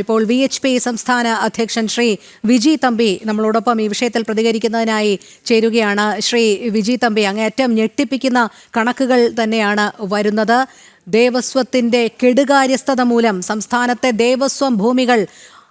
ഇപ്പോൾ V H P സംസ്ഥാന അധ്യക്ഷൻ ശ്രീ വിജി തമ്പി നമ്മളോടൊപ്പം ഈ വിഷയത്തിൽ പ്രതികരിക്കുന്നതിനായി ചേരുകയാണ്. ശ്രീ വിജി തമ്പി അങ്ങേയറ്റം ഞെട്ടിപ്പിക്കുന്ന കണക്കുകൾ തന്നെയാണ് വരുന്നത്. ദേവസ്വത്തിന്റെ കെടുകാര്യസ്ഥത മൂലം സംസ്ഥാനത്തെ ദേവസ്വം ഭൂമികൾ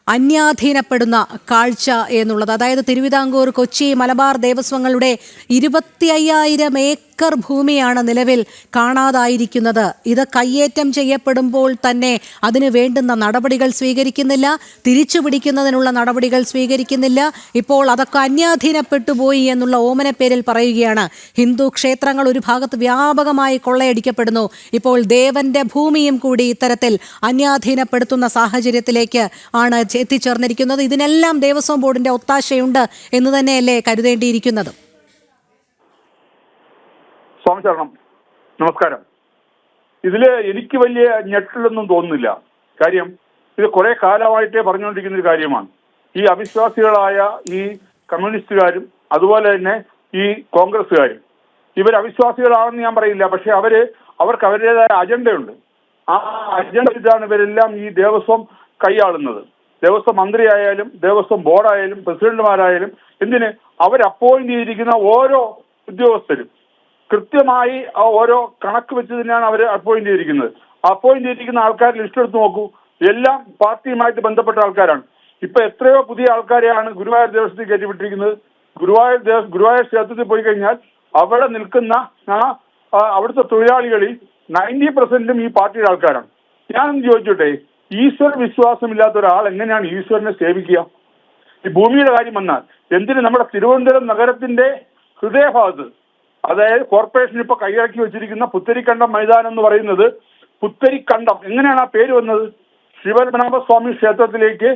അന്യാധീനപ്പെടുന്ന കാഴ്ച എന്നുള്ളത്. അതായത് തിരുവിതാംകൂർ കൊച്ചി മലബാർ ദേവസ്വങ്ങളുടെ ഇരുപത്തി അയ്യായിരം ഏക്കർ ഭൂമിയാണ് നിലവിൽ കാണാതായിരിക്കുന്നത്. ഇത് കയ്യേറ്റം ചെയ്യപ്പെടുമ്പോൾ തന്നെ അതിന് വേണ്ടുന്ന നടപടികൾ സ്വീകരിക്കുന്നില്ല. തിരിച്ചു പിടിക്കുന്നതിനുള്ള നടപടികൾ സ്വീകരിക്കുന്നില്ല. ഇപ്പോൾ അതൊക്കെ അന്യാധീനപ്പെട്ടു പോയി എന്നുള്ള ഓമനപ്പേരിൽ പറയുകയാണ്. ഹിന്ദു ക്ഷേത്രങ്ങൾ ഒരു ഭാഗത്ത് വ്യാപകമായി കൊള്ളയടിക്കപ്പെടുന്നു. ഇപ്പോൾ ദേവന്റെ ഭൂമിയും കൂടി ഇത്തരത്തിൽ അന്യാധീനപ്പെടുത്തുന്ന സാഹചര്യത്തിലേക്ക് ആണ് എത്തിച്ചേർന്നിരിക്കുന്നത്. ഇതിനെല്ലാം ദേവസ്വം ബോർഡിന്റെ ഒത്താശയുണ്ട് എന്ന് തന്നെയല്ലേ കരുതേണ്ടിയിരിക്കുന്നത്. ശരണം നമസ്കാരം. ഇതിൽ എനിക്ക് വലിയ ഞെട്ടലൊന്നും തോന്നുന്നില്ല. കാര്യം ഇത് കുറെ കാലമായിട്ടേ പറഞ്ഞുകൊണ്ടിരിക്കുന്ന ഒരു കാര്യമാണ്. ഈ അവിശ്വാസികളായ ഈ കമ്മ്യൂണിസ്റ്റുകാരും അതുപോലെ തന്നെ ഈ കോൺഗ്രസ്സുകാരും ഇവർ അവിശ്വാസികളാണെന്ന് ഞാൻ പറയില്ല. പക്ഷെ അവർ അവർക്ക് അവരുടേതായ അജണ്ടയുണ്ട്. ആ അജണ്ട ഇതാണ് ഇവരെല്ലാം ഈ ദേവസ്വം കൈയാളുന്നത്. ദേവസ്വം മന്ത്രിയായാലും ദേവസ്വം ബോർഡായാലും പ്രസിഡന്റുമാരായാലും എന്തിന് അവർ ചെയ്തിരിക്കുന്ന ഓരോ ഉദ്യോഗസ്ഥരും കൃത്യമായി ഓരോ കണക്ക് വെച്ച് തന്നെയാണ് അവർ അപ്പോയിന്റ് ചെയ്തിരിക്കുന്നത്. അപ്പോയിന്റ് ചെയ്തിരിക്കുന്ന ആൾക്കാർ ലിസ്റ്റ് എടുത്ത് നോക്കൂ. എല്ലാം പാർട്ടിയുമായിട്ട് ബന്ധപ്പെട്ട ആൾക്കാരാണ്. ഇപ്പൊ എത്രയോ പുതിയ ആൾക്കാരെയാണ് ഗുരുവായൂർ ദേവസ്വത്തിൽ കയറ്റിവിട്ടിരിക്കുന്നത്. ഗുരുവായൂർ ദേവ ഗുരുവായൂർ ക്ഷേത്രത്തിൽ പോയി കഴിഞ്ഞാൽ അവിടെ നിൽക്കുന്ന ആ അവിടുത്തെ തൊഴിലാളികളിൽ നയന്റി പെർസെന്റും ഈ പാർട്ടിയുടെ ആൾക്കാരാണ്. ഞാനൊന്ന് ചോദിച്ചോട്ടെ ഈശ്വര വിശ്വാസമില്ലാത്ത ഒരാൾ എങ്ങനെയാണ് ഈശ്വരനെ സേവിക്കുക? ഈ ഭൂമിയുടെ കാര്യം വന്നാൽ എന്തിന് നമ്മുടെ തിരുവനന്തപുരം നഗരത്തിന്റെ ഹൃദയഭാഗത്ത് അതായത് കോർപ്പറേഷൻ ഇപ്പൊ കൈയടക്കി വെച്ചിരിക്കുന്ന പുത്തരിക്കണ്ടം മൈതാനം എന്ന് പറയുന്നത് പുത്തരിക്കണ്ടം. എങ്ങനെയാണ് ആ പേര് വന്നത്? ശിവപത്മനാഭസ്വാമി ക്ഷേത്രത്തിലേക്ക്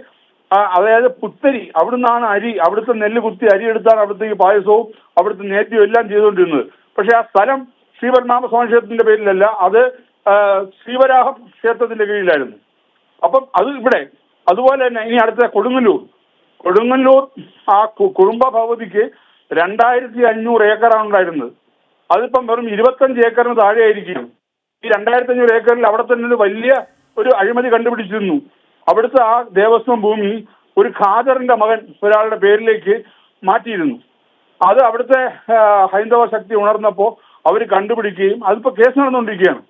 ആ, അതായത് പുത്തരി അവിടുന്നാണ് അരി അവിടുത്തെ നെല്ല് കുത്തി അരി എടുത്താണ് അവിടുത്തേക്ക് പായസവും അവിടുത്തെ നേദ്യവും എല്ലാം ചെയ്തുകൊണ്ടിരുന്നത്. പക്ഷെ ആ സ്ഥലം ശ്രീപത്മനാഭസ്വാമി ക്ഷേത്രത്തിന്റെ പേരിലല്ല അത് ശ്രീവരാഹ ക്ഷേത്രത്തിന്റെ കീഴിലായിരുന്നു. അപ്പം അത് ഇവിടെ അതുപോലെ തന്നെ ഇനി അടുത്ത കൊടുങ്ങല്ലൂർ. കൊടുങ്ങല്ലൂർ ആ കുടുംബ ഭവതിക്ക് രണ്ടായിരത്തി അഞ്ഞൂറ് ഏക്കറാണ് ഉണ്ടായിരുന്നത്. അതിപ്പം വെറും ഇരുപത്തഞ്ച് ഏക്കറിന് താഴെയായിരിക്കും. ഈ രണ്ടായിരത്തി അഞ്ഞൂറ് ഏക്കറിൽ അവിടെ തന്നെ ഒരു വലിയ ഒരു അഴിമതി കണ്ടുപിടിച്ചിരുന്നു. അവിടുത്തെ ആ ദേവസ്വം ഭൂമി ഒരു ഖാദറിന്റെ മകൻ ഒരാളുടെ പേരിലേക്ക് മാറ്റിയിരുന്നു. അത് അവിടുത്തെ ഹൈന്ദവ ശക്തി ഉണർന്നപ്പോൾ അവർ കണ്ടുപിടിക്കുകയും അതിപ്പോൾ കേസ് നടന്നുകൊണ്ടിരിക്കുകയാണ്.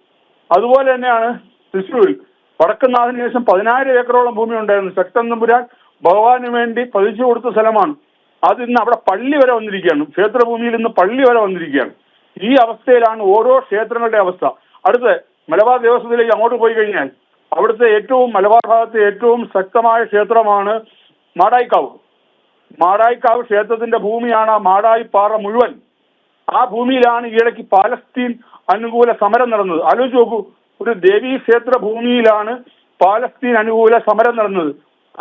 അതുപോലെ തന്നെയാണ് തൃശ്ശൂരിൽ. വടക്കുന്നാഥിന് ശേഷം പതിനായിരം ഏക്കറോളം ഭൂമി ഉണ്ടായിരുന്നു. ശക്തൻ തമ്പുരാൻ ഭഗവാന് വേണ്ടി പതിച്ചു കൊടുത്ത സ്ഥലമാണ്. അത് ഇന്ന് അവിടെ പള്ളി വരെ വന്നിരിക്കുകയാണ്. ക്ഷേത്രഭൂമിയിൽ ഇന്ന് പള്ളി വരെ വന്നിരിക്കുകയാണ്. ഈ അവസ്ഥയിലാണ് ഓരോ ക്ഷേത്രങ്ങളുടെ അവസ്ഥ. അടുത്ത് മലബാർ ദേവസ്വത്തിലേക്ക് അങ്ങോട്ട് പോയി കഴിഞ്ഞാൽ അവിടുത്തെ ഏറ്റവും മലബാർ ഭാഗത്തെ ഏറ്റവും ശക്തമായ ക്ഷേത്രമാണ് മാടായിക്കാവ്. മാടായിക്കാവ് ക്ഷേത്രത്തിന്റെ ഭൂമിയാണ് ആ മാടായി പാറ മുഴുവൻ. ആ ഭൂമിയിലാണ് ഈയിടയ്ക്ക് പാലസ്തീൻ അനുകൂല സമരം നടന്നത്. ആലോചിച്ച് നോക്കൂ ഒരു ദേവീ ക്ഷേത്ര ഭൂമിയിലാണ് പാലസ്തീൻ അനുകൂല സമരം നടന്നത്.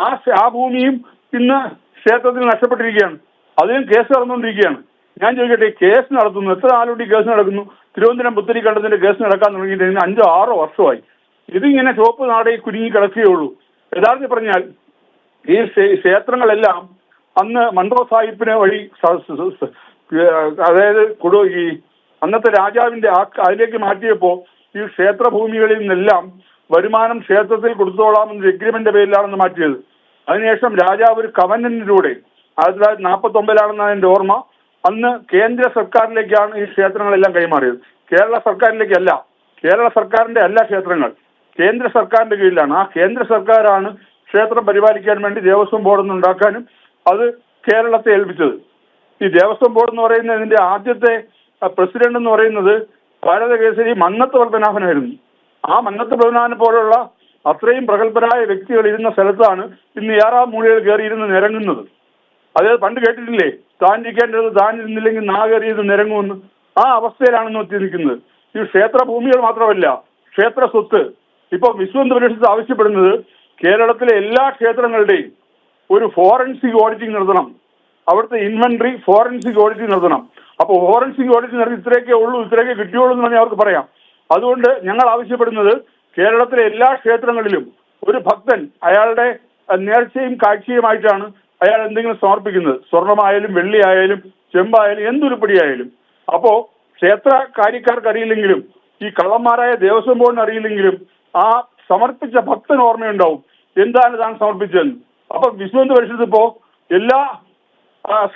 ആ ആ ഭൂമിയും ഇന്ന് ക്ഷേത്രത്തിൽ നഷ്ടപ്പെട്ടിരിക്കുകയാണ്. അതിനും കേസ് നടന്നുകൊണ്ടിരിക്കുകയാണ്. ഞാൻ ചോദിക്കട്ടെ കേസ് നടത്തുന്നു. എത്ര നാളുകൊണ്ട് കേസ് നടക്കുന്നു? തിരുവനന്തപുരം പുത്തരി കണ്ടതിന്റെ കേസ് നടക്കാൻ തുടങ്ങിയിട്ട് അഞ്ചോ ആറോ വർഷമായി. ഇതിങ്ങനെ ചുവപ്പ് നാടെ കുരുങ്ങി കിടക്കുകയുള്ളൂ യഥാർത്ഥത്തിൽ പറഞ്ഞാൽ ഈ ക്ഷേത്രങ്ങളെല്ലാം അന്ന് മണ്ഡോ സാഹിബിനെ വഴി അതായത് കുടു ഈ അന്നത്തെ രാജാവിന്റെ ആ അതിലേക്ക് മാറ്റിയപ്പോ ഈ ക്ഷേത്രഭൂമികളിൽ നിന്നെല്ലാം വരുമാനം ക്ഷേത്രത്തിൽ കൊടുത്തോളാം എന്ന എഗ്രിമെന്റ് പേരിലാണെന്ന് മാറ്റിയത്. അതിനുശേഷം രാജാവ് ഒരു കവനന്റിലൂടെ ആയിരത്തി തൊള്ളായിരത്തി നാൽപ്പത്തി ഒമ്പതിലാണെന്നാണ് എന്റെ ഓർമ്മ അന്ന് കേന്ദ്ര സർക്കാരിലേക്കാണ് ഈ ക്ഷേത്രങ്ങളെല്ലാം കൈമാറിയത്. കേരള സർക്കാരിലേക്കല്ല കേരള സർക്കാരിന്റെ അല്ല ക്ഷേത്രങ്ങൾ കേന്ദ്ര സർക്കാരിന്റെ കീഴിലാണ്. ആ കേന്ദ്ര സർക്കാരാണ് ക്ഷേത്രം പരിപാലിക്കാൻ വേണ്ടി ദേവസ്വം ബോർഡ് ഉണ്ടാക്കാനും അത് കേരളത്തെ ഏൽപ്പിച്ചത്. ഈ ദേവസ്വം ബോർഡ് എന്ന് പറയുന്ന ഇതിന്റെ ആദ്യത്തെ പ്രസിഡന്റ് എന്ന് പറയുന്നത് ഭാരതകേസരി മന്നത്ത് പത്മനാഭനായിരുന്നു. ആ മന്നത്ത് പത്മനാഭനെ പോലുള്ള അത്രയും പ്രഗത്ഭരായ വ്യക്തികൾ ഇരുന്ന സ്ഥലത്താണ് ഇന്ന് ഏറാം മൂലയിൽ കയറിയിരുന്ന് നിരങ്ങുന്നത്. അതായത് പണ്ട് കേട്ടിട്ടില്ലേ? താൻ ഇരിക്കേണ്ടത് താൻ ഇരുന്നില്ലെങ്കിൽ നാഗരീത് നിരങ്ങുമെന്ന്. ആ അവസ്ഥയിലാണ് ഇന്ന് എത്തി ഈ ക്ഷേത്ര ഭൂമികൾ മാത്രമല്ല ക്ഷേത്ര സ്വത്ത് ഇപ്പൊ വിശ്വന്ത പരിഷത്ത് ആവശ്യപ്പെടുന്നത് കേരളത്തിലെ എല്ലാ ക്ഷേത്രങ്ങളുടെയും ഒരു ഫോറൻസിക് ഓഡിറ്റിംഗ് നടത്തണം. അവിടുത്തെ ഇൻവെന്ററി ഫോറൻസിക് ഓഡിറ്റിംഗ് നടത്തണം. അപ്പോൾ ഫോറൻസിക് ഓഡിറ്റിംഗ് നടത്തി ഇത്രയൊക്കെ ഉള്ളൂ ഇത്രയൊക്കെ കിട്ടിയുള്ളൂ എന്ന് പറഞ്ഞാൽ അവർക്ക് പറയാം. അതുകൊണ്ട് ഞങ്ങൾ ആവശ്യപ്പെടുന്നത് കേരളത്തിലെ എല്ലാ ക്ഷേത്രങ്ങളിലും ഒരു ഭക്തൻ അയാളുടെ നേർച്ചയും കാഴ്ചയുമായിട്ടാണ് അയാൾ എന്തെങ്കിലും സമർപ്പിക്കുന്നത്? സ്വർണമായാലും വെള്ളിയായാലും ചെമ്പായാലും എന്തുരുപ്പടിയായാലും അപ്പോ ക്ഷേത്ര കാര്യക്കാർക്ക് അറിയില്ലെങ്കിലും ഈ കള്ളന്മാരായ ദേവസ്വം ബോർഡിന് അറിയില്ലെങ്കിലും ആ സമർപ്പിച്ച ഭക്തന് ഓർമ്മയുണ്ടാവും. എന്താണ് താൻ സമർപ്പിച്ചതെന്ന്? അപ്പൊ വിശ്വന്ത് പരിഷത്ത് ഇപ്പോ എല്ലാ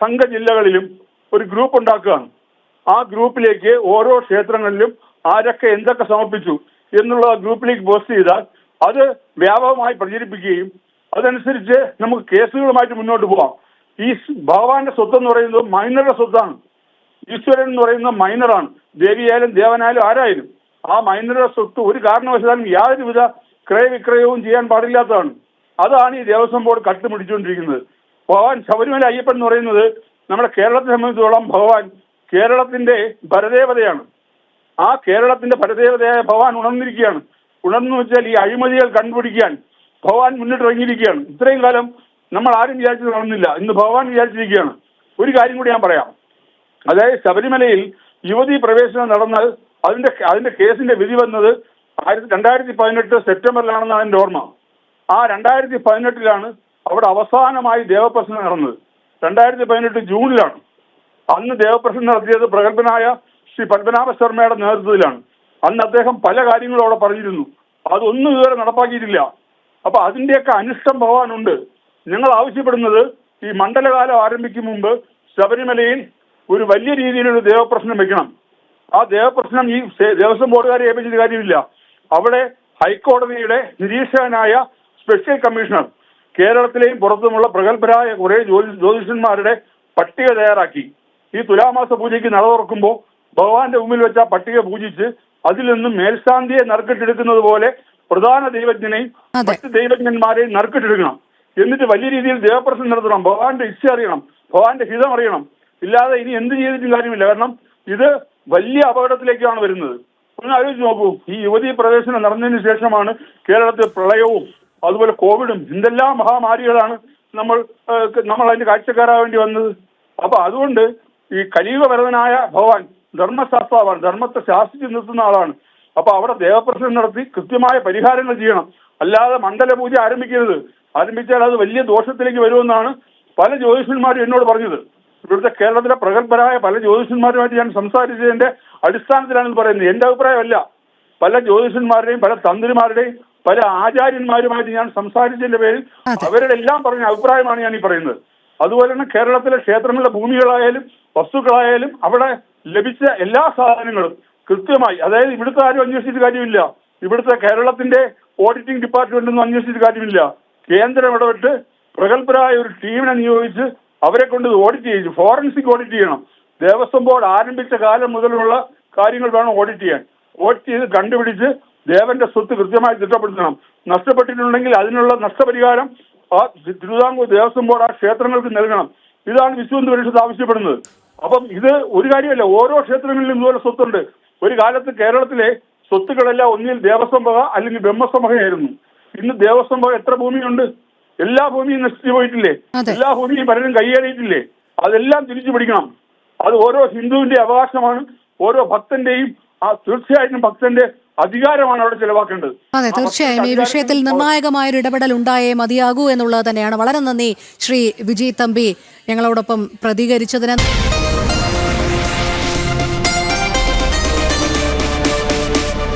സംഘ ജില്ലകളിലും ഒരു ഗ്രൂപ്പ് ഉണ്ടാക്കുകയാണ്. ആ ഗ്രൂപ്പിലേക്ക് ഓരോ ക്ഷേത്രങ്ങളിലും ആരൊക്കെ എന്തൊക്കെ സമർപ്പിച്ചു എന്നുള്ള ഗ്രൂപ്പിലേക്ക് പോസ്റ്റ് ചെയ്താൽ അത് വ്യാപകമായി പ്രചരിപ്പിക്കുകയും അതനുസരിച്ച് നമുക്ക് കേസുകളുമായിട്ട് മുന്നോട്ട് പോകാം ഈ ഭഗവാന്റെ സ്വത്ത് എന്ന് പറയുന്നത് മൈനറുടെ സ്വത്താണ്. ഈശ്വരൻ എന്ന് പറയുന്ന മൈനറാണ്. ദേവിയായാലും ദേവനായാലും ആരായാലും ആ മൈനറുടെ സ്വത്ത് ഒരു കാരണവശാലും യാതൊരുവിധ ക്രയവിക്രയവും ചെയ്യാൻ പാടില്ലാത്തതാണ്. അതാണ് ഈ ദേവസ്വം ബോർഡ് കട്ടുപിടിച്ചുകൊണ്ടിരിക്കുന്നത്. ഭഗവാൻ ശബരിമല അയ്യപ്പൻ എന്ന് പറയുന്നത് നമ്മുടെ കേരളത്തെ സംബന്ധിച്ചോളം ഭഗവാൻ കേരളത്തിന്റെ പരദേവതയാണ് ആ കേരളത്തിന്റെ പരദേവതയായ ഭഗവാൻ ഉണർന്നിരിക്കുകയാണ്. ഉണർന്നു വെച്ചാൽ ഈ അഴിമതികൾ കണ്ടുപിടിക്കാൻ ഭഗവാൻ മുന്നിട്ടിറങ്ങിയിരിക്കുകയാണ് ഇത്രയും കാലം നമ്മൾ ആരും വിചാരിച്ചത് നടന്നില്ല. ഇന്ന് ഭഗവാൻ വിചാരിച്ചിരിക്കുകയാണ്. ഒരു കാര്യം കൂടി ഞാൻ പറയാം. അതായത് ശബരിമലയിൽ യുവതി പ്രവേശനം നടന്നാൽ അതിന്റെ അതിന്റെ കേസിന്റെ വിധി വന്നത് ആയിരത്തി രണ്ടായിരത്തി പതിനെട്ട് സെപ്റ്റംബറിലാണെന്നാണ് എന്റെ ഓർമ്മ. ആ രണ്ടായിരത്തി പതിനെട്ടിലാണ് അവിടെ അവസാനമായി ദേവപ്രശ്നം നടന്നത്. രണ്ടായിരത്തി പതിനെട്ട് ജൂണിലാണ്. അന്ന് ദേവപ്രശ്നം നടത്തിയത് പ്രഗത്ഭനായ ശ്രീ പത്മനാഭ ശർമ്മയുടെ നേതൃത്വത്തിലാണ്. അന്ന് അദ്ദേഹം പല കാര്യങ്ങളും അവിടെ പറഞ്ഞിരുന്നു. അതൊന്നും ഇതുവരെ നടപ്പാക്കിയിട്ടില്ല. അപ്പൊ അതിന്റെയൊക്കെ അനിഷ്ടം ഭഗവാനുണ്ട്. നിങ്ങൾ ആവശ്യപ്പെടുന്നത് ഈ മണ്ഡലകാലം ആരംഭിക്കും മുമ്പ് ശബരിമലയിൽ ഒരു വലിയ രീതിയിലൊരു ദേവപ്രശ്നം വെക്കണം. ആ ദേവപ്രശ്നം ഈ ദേവസ്വം ബോർഡുകാരെ ഏൽപ്പിച്ചിട്ട് കാര്യമില്ല. അവിടെ ഹൈക്കോടതിയുടെ നിരീക്ഷകനായ സ്പെഷ്യൽ കമ്മീഷണർ കേരളത്തിലെയും പുറത്തുമുള്ള പ്രഗത്ഭരായ കുറെ ജ്യോതിഷന്മാരുടെ പട്ടിക തയ്യാറാക്കി. ഈ തുലാമാസ പൂജയ്ക്ക് നട തുറക്കുമ്പോൾ ഭഗവാന്റെ മുമ്പിൽ വെച്ച പട്ടിക പൂജിച്ച് അതിൽ നിന്നും മേൽശാന്തിയെ നറുക്കിട്ടെടുക്കുന്നത് പോലെ പ്രധാന ദൈവജ്ഞനെ. മറ്റ് ദൈവജ്ഞന്മാരെയും നറുക്കിട്ടെടുക്കണം എന്നിട്ട് വലിയ രീതിയിൽ ദേവപ്രശ്നം നടത്തണം. ഭഗവാന്റെ ഇച്ഛ അറിയണം. ഭഗവാന്റെ ഹിതം അറിയണം. ഇല്ലാതെ ഇനി എന്ത് ചെയ്തിട്ടും കാര്യമില്ല. കാരണം ഇത് വലിയ അപകടത്തിലേക്കാണ് വരുന്നത്. ഒന്ന് ആലോചിച്ച് നോക്കൂ. ഈ യുവതി പ്രവേശനം നടന്നതിന് ശേഷമാണ് കേരളത്തിൽ പ്രളയവും അതുപോലെ കോവിഡും എന്തെല്ലാം മഹാമാരികളാണ് നമ്മൾ നമ്മൾ അതിന്റെ കാഴ്ചക്കാരാവേണ്ടി വന്നത്. അപ്പൊ അതുകൊണ്ട് ഈ കലിയുഗവരതനായ ഭഗവാൻ ധർമ്മശാസ്ത്രാവാണ് ധർമ്മത്തെ ശാസിച്ച് നിർത്തുന്ന ആളാണ്. അപ്പൊ അവിടെ ദേവപ്രശ്നം നടത്തി കൃത്യമായ പരിഹാരങ്ങൾ ചെയ്യണം. അല്ലാതെ മണ്ഡല പൂജ ആരംഭിക്കരുത്. ആരംഭിച്ചാൽ അത് വലിയ ദോഷത്തിലേക്ക് വരുമെന്നാണ് പല ജ്യോതിഷന്മാരും എന്നോട് പറഞ്ഞത്. ഇവിടുത്തെ കേരളത്തിലെ പ്രഗത്ഭരായ പല ജ്യോതിഷന്മാരുമായിട്ട് ഞാൻ സംസാരിച്ചതിന്റെ അടിസ്ഥാനത്തിലാണ് പറയുന്നത്. എന്റെ അഭിപ്രായമല്ല. പല ജ്യോതിഷന്മാരുടെയും പല തന്ത്രിമാരുടെയും പല ആചാര്യന്മാരുമായിട്ട് ഞാൻ സംസാരിച്ചതിന്റെ പേരിൽ. അവരുടെ എല്ലാം പറഞ്ഞ അഭിപ്രായമാണ് ഞാൻ ഈ പറയുന്നത്. അതുപോലെ തന്നെ കേരളത്തിലെ ക്ഷേത്രങ്ങളിലെ ഭൂമികളായാലും വസ്തുക്കളായാലും അവിടെ ലഭിച്ച എല്ലാ സാധനങ്ങളും കൃത്യമായി. അതായത് ഇവിടുത്തെ ആരും അന്വേഷിച്ചിട്ട് കാര്യമില്ല. ഇവിടുത്തെ കേരളത്തിന്റെ ഓഡിറ്റിംഗ് ഡിപ്പാർട്ട്മെന്റ് ഒന്നും അന്വേഷിച്ചിട്ട് കാര്യമില്ല. കേന്ദ്രം ഇടപെട്ട് പ്രഗത്ഭരായ ഒരു ടീമിനെ നിയോഗിച്ച് അവരെ കൊണ്ട് ഓഡിറ്റ് ചെയ്യിച്ചു ഫോറൻസിക് ഓഡിറ്റ് ചെയ്യണം. ദേവസ്വം ബോർഡ് ആരംഭിച്ച കാലം മുതലുള്ള കാര്യങ്ങൾ വേണം ഓഡിറ്റ് ചെയ്യാൻ. ഓഡിറ്റ് ചെയ്ത് കണ്ടുപിടിച്ച് ദേവന്റെ സ്വത്ത് കൃത്യമായി തിട്ടപ്പെടുത്തണം. നഷ്ടപ്പെട്ടിട്ടുണ്ടെങ്കിൽ അതിനുള്ള നഷ്ടപരിഹാരം ആ തിരുവിതാംകൂർ ദേവസ്വം ബോർഡ് ആ ക്ഷേത്രങ്ങൾക്ക് നൽകണം. ഇതാണ് വിശ്വന്ത് പരിഷത്ത് ആവശ്യപ്പെടുന്നത്. അപ്പം ഇത് ഒരു കാര്യമല്ല. ഓരോ ക്ഷേത്രങ്ങളിലും ഇതുപോലെ സ്വത്തുണ്ട്. ഒരു കാലത്ത് കേരളത്തിലെ സ്വത്തുക്കളെല്ലാം ഒന്നിൽ ദേവസ്വം വക അല്ലെങ്കിൽ ബ്രഹ്മസ്വം വകയായിരുന്നു. ഇന്ന് ദേവസ്വം വക എത്ര ഭൂമിയുണ്ട്? എല്ലാ ഭൂമിയും നശിച്ചു പോയിട്ടില്ലേ. എല്ലാ ഭൂമിയും പലരും കൈയേറിയിട്ടില്ലേ? അതെല്ലാം തിരിച്ചു പിടിക്കണം. അത് ഓരോ ഹിന്ദുവിന്റെ അവകാശമാണ് ഓരോ ഭക്തന്റെയും ആ തീർച്ചയായിട്ടും ഭക്തന്റെ അധികാരമാണ് അവിടെ ചെലവാക്കേണ്ടത്. അതെ തീർച്ചയായും ഈ വിഷയത്തിൽ നിർണായകമായ ഒരു ഇടപെടൽ ഉണ്ടായേ മതിയാകൂ എന്നുള്ളത് തന്നെയാണ്. വളരെ നന്ദി ശ്രീ വിജയ് തമ്പി ഞങ്ങളോടൊപ്പം പ്രതികരിച്ചതിന്.